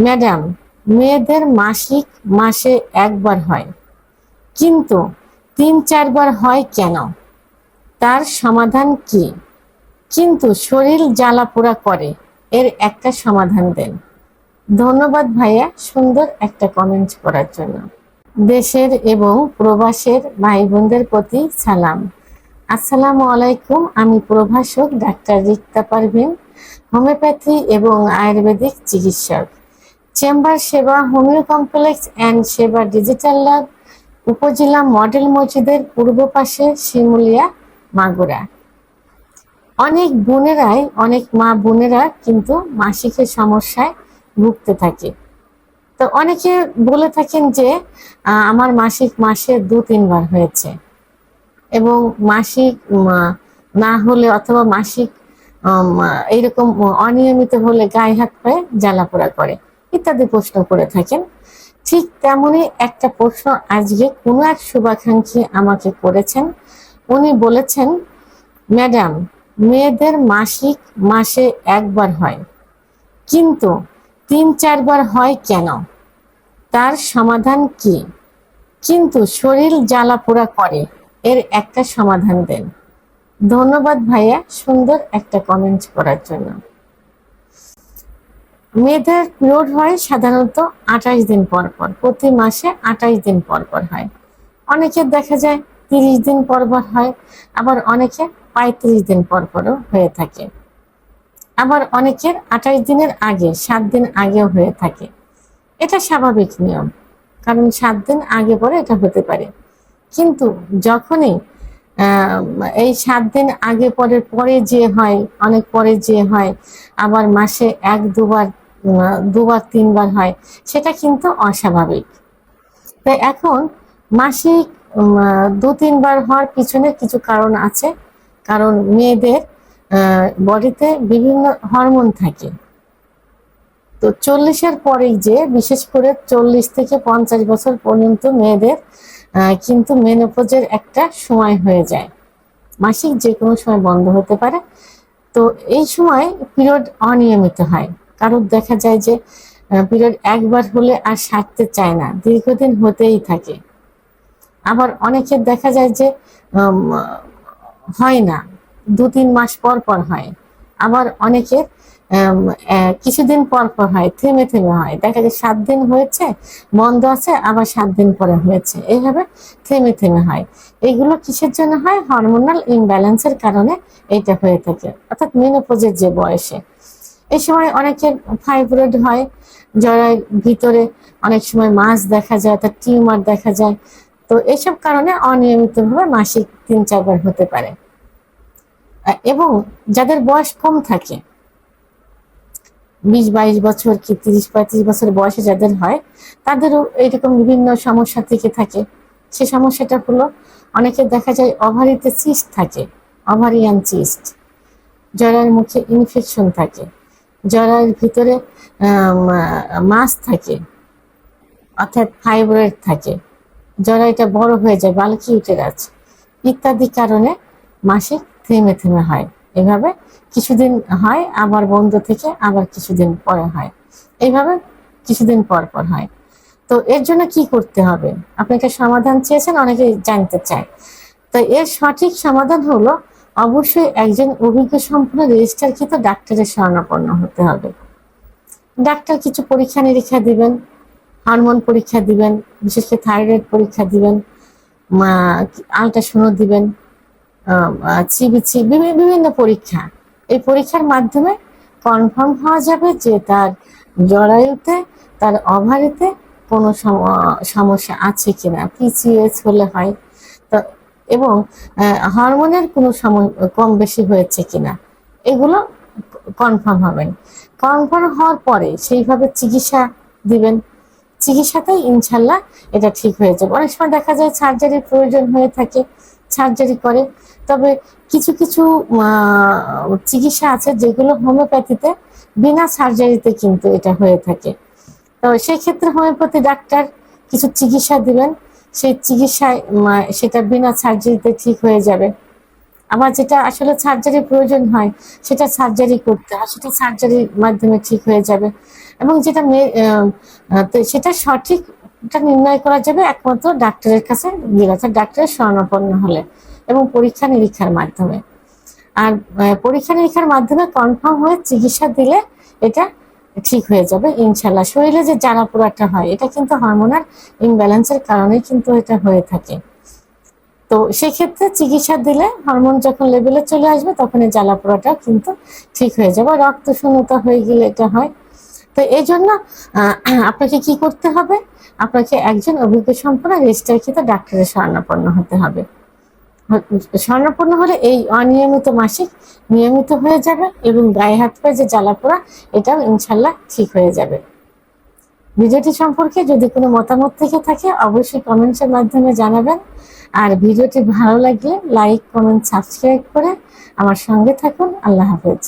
Madam, মেয়েদের মাসিক মাসে একবার হয়। কিন্তু তিন চারবার হয় কেন? তার সমাধান কি? কিন্তু শরীর জ্বালা পোড়া করে, এর একটা সমাধান দেন। ধন্যবাদ ভাইয়া সুন্দর একটা কমেন্ট করার জন্য। দেশের এবং প্রবাসের ভাই বোনদের প্রতি সালাম। আসসালামু আলাইকুম, আমি প্রভাষক ডাক্তার রিক্তা পারভিন, হোমিওপ্যাথি এবং আয়ুর্বেদিক চিকিৎসক। চেম্বার সেবা, হোমিও কমপ্লেক্স অ্যান্ড সেবা ডিজিটাল ল্যাব, উপজেলা মডেল মসজিদের পূর্ব পাশে শিমুলিয়া, মাগুরা। অনেক বোনেরাই, অনেক মা বোনেরা কিন্তু মাসিকের সমস্যায় ভুগতে থাকে। তো অনেকে বলে থাকেন যে আমার মাসিক মাসে দু, তিনবার হয়েছে। এবং মাসিক না হলে অথবা মাসিক এইরকম অনিয়মিত হলে গায়ে হাত পায়ে জ্বালাপোড়া করে। ইত্যাদি প্রশ্ন করে থাকেন। ঠিক তেমনই একটা প্রশ্ন আজকে কোনো এক শুভাকাঙ্ক্ষী আমাকে করেছেন। উনি বলেছেন, ম্যাডাম, মেয়েদের মাসিক মাসে একবার হয়। কিন্তু তিন চারবার হয় কেন? তার সমাধান কি? কিন্তু শরীর জ্বালা পোড়া করে। এর একটা সমাধান দেন। ধন্যবাদ ভাইয়া সুন্দর একটা কমেন্ট করার জন্য। মেয়েদের পিরিয়ড হয় সাধারণত আঠাশ দিন পর পর, প্রতি মাসে আঠাশ দিন পর পর হয়। অনেকের দেখা যায় তিরিশ দিন পর পর হয়, আবার অনেকে পঁয়ত্রিশ দিন পর পরও হয়ে থাকে। আবার অনেকের আঠাশ দিনের আগে, সাত দিন আগেও হয়ে থাকে। এটা স্বাভাবিক নিয়ম, কারণ সাত দিন আগে পরে এটা হতে পারে। কিন্তু যখনই এই সাত দিন আগে পরে পরে যে হয়, অনেক পরে যে হয়, আবার মাসে এক, দুবার দুবার, তিনবার হয়, সেটা কিন্তু অস্বাভাবিক। তাই এখন মাসিক দু, তিনবার হওয়ার পিছনে কিছু কারণ আছে। কারণ মেয়েদের বডিতে বিভিন্ন হরমোন থাকে। তো চল্লিশের পরেই যে, বিশেষ করে চল্লিশ থেকে পঞ্চাশ বছর পর্যন্ত মেয়েদের কিন্তু মেনোপোজের একটা সময় হয়ে যায়। মাসিক যে কোনো সময় বন্ধ হতে পারে। তো এই সময় পিরিয়ড অনিয়মিত হয়। কারোর দেখা যায় যে পিরিয়ড একবার হলে আর সারতে চায় না, দীর্ঘদিন হতেই থাকে। আবার অনেকের দেখা যায় যে হয় না দু তিন মাস পর পর হয়। আবার অনেকের কিছুদিন পর পর হয়, থেমে থেমে হয়। দেখা যায় সাত দিন হয়েছে, বন্ধ আছে, আবার সাত দিন পরে হয়েছে। এইভাবে থেমে থেমে হয়। এগুলো কিসের জন্য হয়? হরমোনাল ইমব্যালেন্সের কারণে এটা হয়ে থাকে। অর্থাৎ মেনোপোজের যে বয়সে। এই সময় অনেকের ফাইব্রয়েড হয় জরায়ের ভিতরে অনেক সময় মাছ দেখা যায় অর্থাৎ টিউমার দেখা যায়। তো এইসব কারণে অনিয়মিতভাবে মাসিক তিন চারবার হতে পারে। এবং যাদের বয়স কম থাকে, বিশ, বাইশ বছর কি তিরিশ, পঁয়ত্রিশ বছর বয়সে যাদের হয়, তাদেরও এইরকম বিভিন্ন সমস্যা থেকে থাকে। সে সমস্যাটা হলো, অনেকে দেখা যায় ওভারিতে সিস্ট থাকে ওভারিয়ান সিস্ট জরার মুখে ইনফেকশন থাকে। জরার ভিতরে মাছ থাকে, অর্থাৎ ফাইব্রয়েড থাকে এটা বড় হয়ে যায় বালকি ইউটেরাস ইত্যাদি কারণে মাসিক থেমে থেমে হয়। এভাবে কিছুদিন হয়, আবার বন্ধ থেকে আবার কিছুদিন পরে হয়। এইভাবে কিছুদিন পর পর হয়। তো এর জন্য কি করতে হবে? আপনি একটা সমাধান চেয়েছেন অনেকে জানতে চায়। তো এর সঠিক সমাধান হলো অবশ্যই একজন অভিজ্ঞ সম্পন্ন রেজিস্টারকৃত ডাক্তারের শরণাপন্ন হতে হবে। ডাক্তার কিছু পরীক্ষা নিরীক্ষা দিবেন, হরমোন পরীক্ষা দিবেন, বিশেষ করে থাইরয়েড পরীক্ষা দিবেন আলট্রাসোনো দিবেন সিবিসি বিভিন্ন পরীক্ষা। এই পরীক্ষার মাধ্যমে কনফার্ম হওয়া যাবে যে তার জরায়ুতে, তার অভারেতে কোনো সম- সমস্যা আছে কিনা পিসিএস হলে হয়। তো এবং হরমোনের কোনো কম বেশি হয়েছে কিনা, এগুলো কনফার্ম হবেন। কনফার্ম হওয়ার পরে সেইভাবে চিকিৎসা দিবেন। চিকিৎসাতেই ইনশাল্লাহ এটা ঠিক হয়ে যাবে। অনেক সময় দেখা যায় সার্জারির প্রয়োজন হয়ে থাকে সার্জারি করে। তবে কিছু কিছু চিকিৎসা আছে যেগুলো হোমিওপ্যাথিতে বিনা সার্জারিতে কিন্তু এটা হয়ে থাকে। তো সেক্ষেত্রে হোমিওপ্যাথি ডাক্তার কিছু চিকিৎসা দিবেন। সেই চিকিৎসায় সেটা বিনা সার্জারিতে ঠিক হয়ে যাবে। আবার যেটা আসলে সার্জারি প্রয়োজন হয়, সেটা সার্জারি করতে হয়, সেটা সার্জারির মাধ্যমে ঠিক হয়ে যাবে। এবং যেটা সেটা সঠিকটা নির্ণয় করা যাবে একমাত্র ডাক্তারের কাছে গেলে অর্থাৎ ডাক্তারের শরণাপন্ন হলে এবং পরীক্ষা নিরীক্ষার মাধ্যমে। আর পরীক্ষা নিরীক্ষার মাধ্যমে কনফার্ম হয়ে চিকিৎসা দিলে এটা ঠিক হয়ে যাবে, ইনশাল্লাহ। শরীরে যে জ্বালা পোড়াটা হয়, এটা কিন্তু হরমোনাল ইমব্যালেন্সের কারণে কিন্তু এটা হয়ে থাকে। তো সেক্ষেত্রে চিকিৎসা দিলে হরমোন যখন লেভেলে চলে আসবে, তখন এই জ্বালা পোড়াটা কিন্তু ঠিক হয়ে যাবে। রক্ত শূন্যতা হয়ে গেলে এটা হয়। তো এই জন্য আপনাকে কি করতে হবে? আপনাকে একজন অভিজ্ঞ সম্পন্ন রেজিস্টার রেজিস্টারকৃত ডাক্তারের শরণাপন্ন হতে হবে। স্বর্ণপূর্ণ হলে এই অনিয়মিত মাসিক নিয়মিত হয়ে যাবে এবং গায়ে হাত পায়ে যে জ্বালা পোড়া, এটাও ইনশাল্লাহ ঠিক হয়ে যাবে। ভিডিওটি সম্পর্কে যদি কোনো মতামত থেকে থাকে, অবশ্যই কমেন্টসের মাধ্যমে জানাবেন। আর ভিডিওটি ভালো লাগলে লাইক, কমেন্ট, সাবস্ক্রাইব করে আমার সঙ্গে থাকুন। আল্লাহ হাফেজ।